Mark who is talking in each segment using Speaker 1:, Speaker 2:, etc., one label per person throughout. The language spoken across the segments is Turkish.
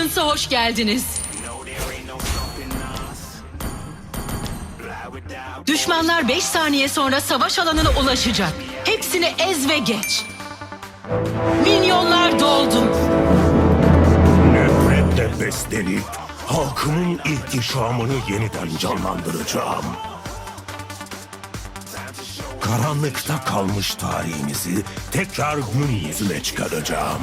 Speaker 1: Alliance'a hoş geldiniz. Düşmanlar 5 saniye sonra savaş alanına ulaşacak. Hepsini ez ve geç. Minyonlar doldu.
Speaker 2: Nefretle beslenip halkımın ihtişamını yeniden canlandıracağım. Karanlıkta kalmış tarihimizi tekrar gün yüzüne çıkaracağım.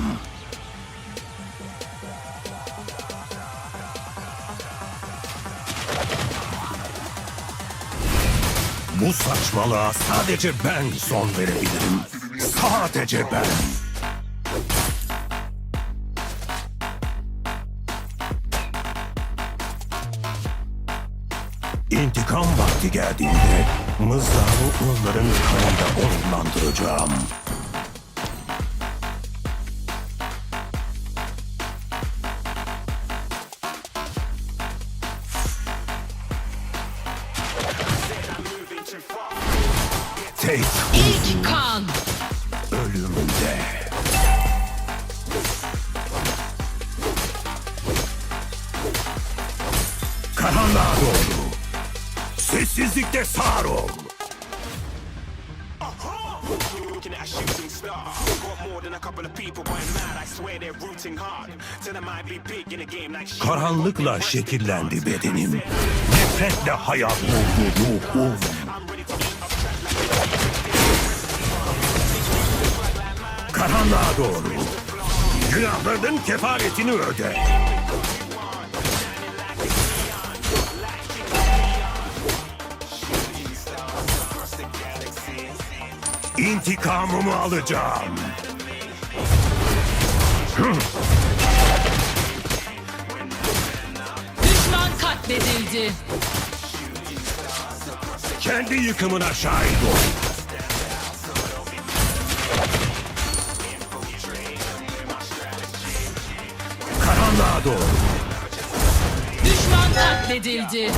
Speaker 2: Bu saçmalığa sadece ben son verebilirim. Sadece ben. İntikam vakti geldiğinde mızrağımı onların kanıyla onurlandıracağım. Tek
Speaker 1: İlk kan.
Speaker 2: ölümünde. Karanlığa doğru. Sessizlikte sağır ol.
Speaker 3: Looking at a shooting star. Got more than a couple of people going mad. I swear they're rooting hard. Tell them I'd be big in a game like shit.
Speaker 2: Karanlıkla şekillendi bedenim. Nefretle hayat buldu ruhum. Karanlığa doğru. Günahlarının kefaretini öde. İntikamımı alacağım.
Speaker 1: Düşman katledildi.
Speaker 2: Kendi yıkımına şahit ol. Karanlığa doğru.
Speaker 1: Düşman katledildi.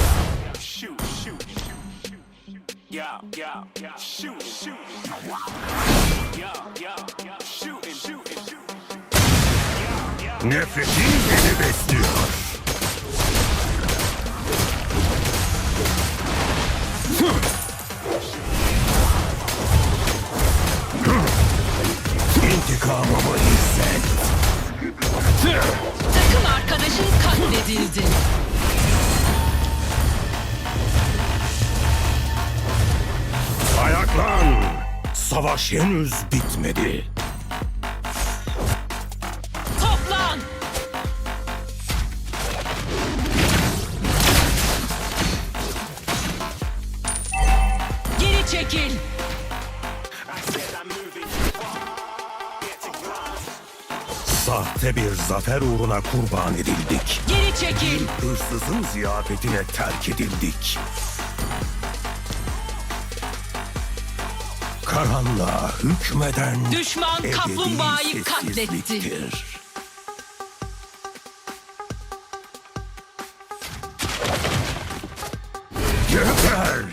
Speaker 3: Shoot, shoot, shoot, shoot. Yeah, yeah, yeah. Shoot, shoot. Yeah, yeah, yeah. Shooting, shooting, shooting.
Speaker 2: Nefretin beni besliyor. İntikamımı Savaş henüz bitmedi.
Speaker 1: Toplan. Geri çekil.
Speaker 2: Sahte bir zafer uğruna kurban edildik.
Speaker 1: Geri çekil.
Speaker 2: Hırsızın ziyafetine terk edildik. Karanlığa hükmeden
Speaker 1: Düşman
Speaker 2: ebedi
Speaker 1: kaplumbağayı katletti.
Speaker 2: sessizliktir. Geber!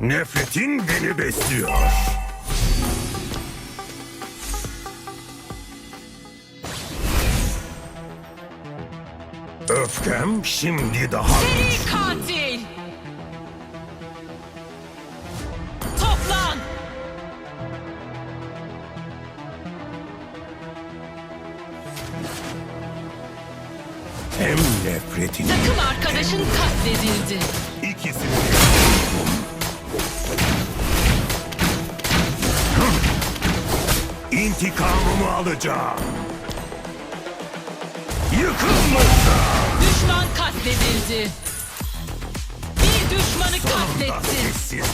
Speaker 2: Nefretin beni besliyor. Öfkem şimdi daha
Speaker 1: Seri
Speaker 2: güçlü.
Speaker 1: katil. Toplan.
Speaker 2: Hem nefretini
Speaker 1: Takım arkadaşın katledildi.
Speaker 2: ikisini de buldum. İntikamımı alacağım. Yıkılmışsa
Speaker 1: Düşman katledildi. Bir düşmanı
Speaker 2: da
Speaker 1: katletti.
Speaker 2: sessizlik.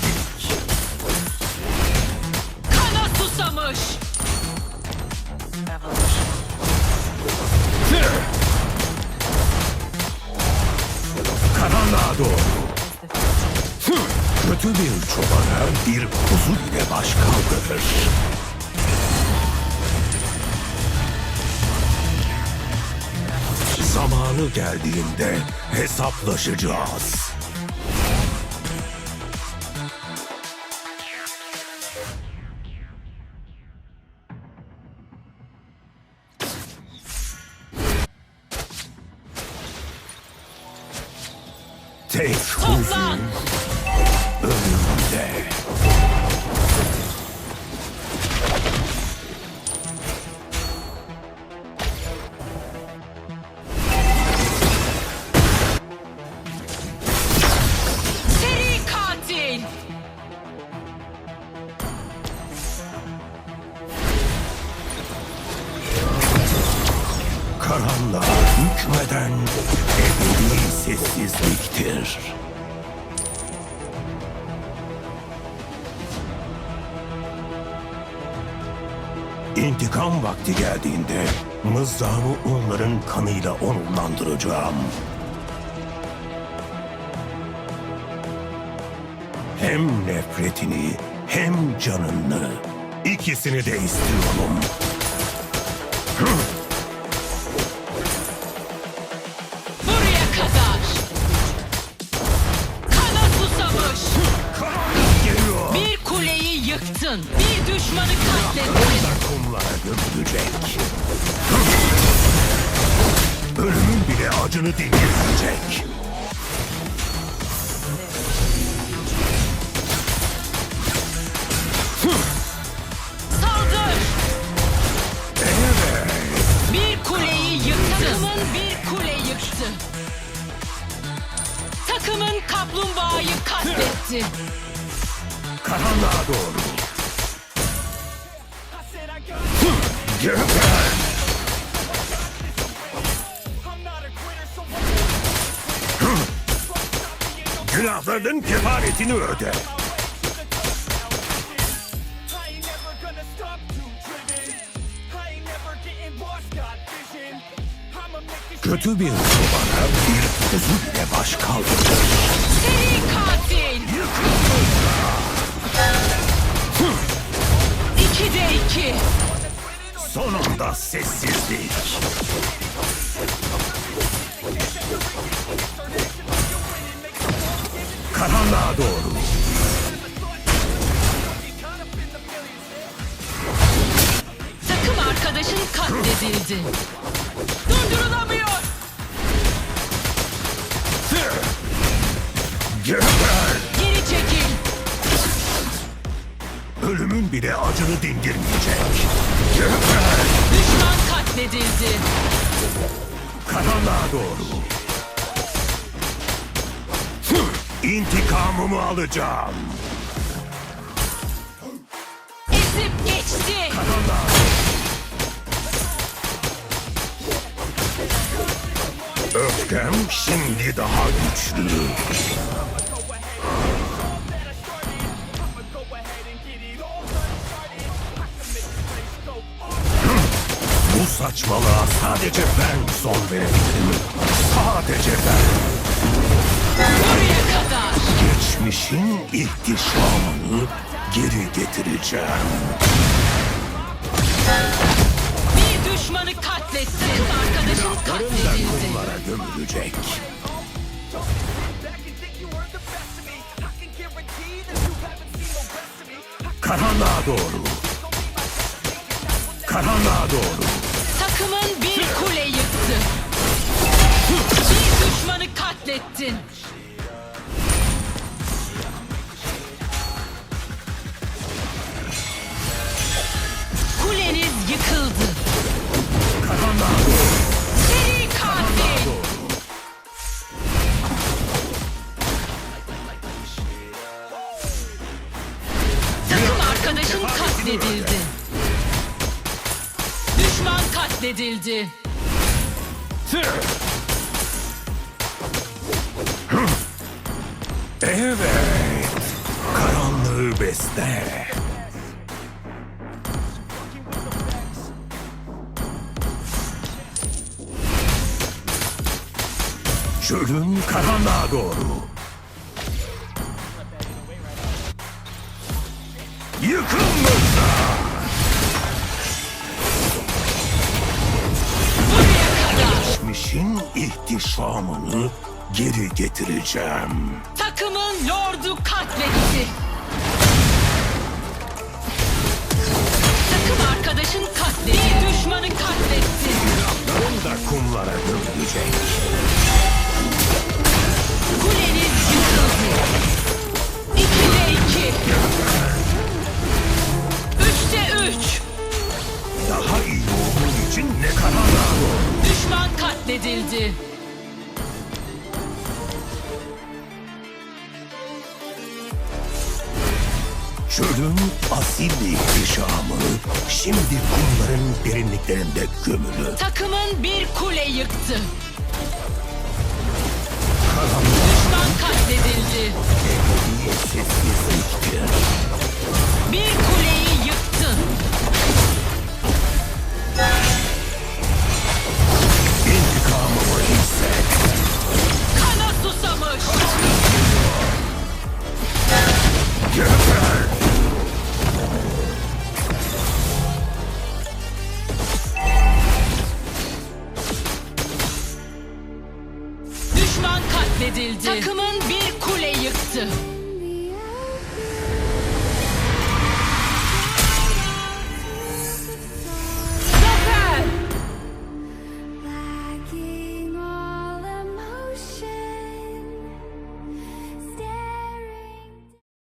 Speaker 1: Kana susamış.
Speaker 2: Karanlığa doğru. Kötü bir çobana bir kuzu ile baş kaldırır. zamanı geldiğinde hesaplaşacağız. Tek huzur. Ölüm hükmeden ebedi sessizliktir. İntikam vakti geldiğinde mızrağımı onların kanıyla onurlandıracağım. Hem nefretini hem canını ikisini de istiyorum.
Speaker 1: Bir düşmanı katlettin.
Speaker 2: da kumlara gömülecek. Ölümün bile acını dindirecek.
Speaker 1: Saldır! Bir kuleyi yıktın. Takımın bir kule yıktı. Takımın kaplumbağayı katletti.
Speaker 2: Karanlığa doğru.
Speaker 3: I'ma make it
Speaker 2: Kötü bir çobana bir kuzu bile baş kaldırır.
Speaker 1: Seri katil! İki de iki.
Speaker 2: Sonunda sessizlik. Karanlığa doğru.
Speaker 1: Takım arkadaşın katledildi. Durdurulamıyor.
Speaker 2: Ölümün bile acını dindirmeyecek.
Speaker 1: Düşman katledildi.
Speaker 2: Karanlığa doğru. İntikamımı alacağım.
Speaker 1: Ezip geçti.
Speaker 2: Karanlığa. Öfkem şimdi daha güçlü. Saçmalığa sadece ben son verebilirim. Sadece ben.
Speaker 1: Buraya kadar.
Speaker 2: Geçmişin ihtişamını geri getireceğim.
Speaker 1: Bir düşmanı katletti. Takım arkadaşın katledildi.
Speaker 2: Kumlara gömülecek. Karanlığa doğru. Karanlığa doğru.
Speaker 1: Takımın bir kule yıktı. Bir düşmanı katlettin. Kuleniz yıkıldı. Seri katil. Takım arkadaşın katledildi. Katledildi.
Speaker 2: Evet. Karanlığı besle. Çölün karanlığa doğru. Yıkılmışlar. Geçmişin ihtişamını geri getireceğim.
Speaker 1: Takımın lordu katletti. Katledildi.
Speaker 2: Çölün asil ihtişamı şimdi kumların derinliklerinde gömülü.
Speaker 1: Takımın bir kule yıktı. Düşman katledildi.
Speaker 2: Ebedi sessizliktir.
Speaker 1: Katledildi. Takımın bir kule yıktı.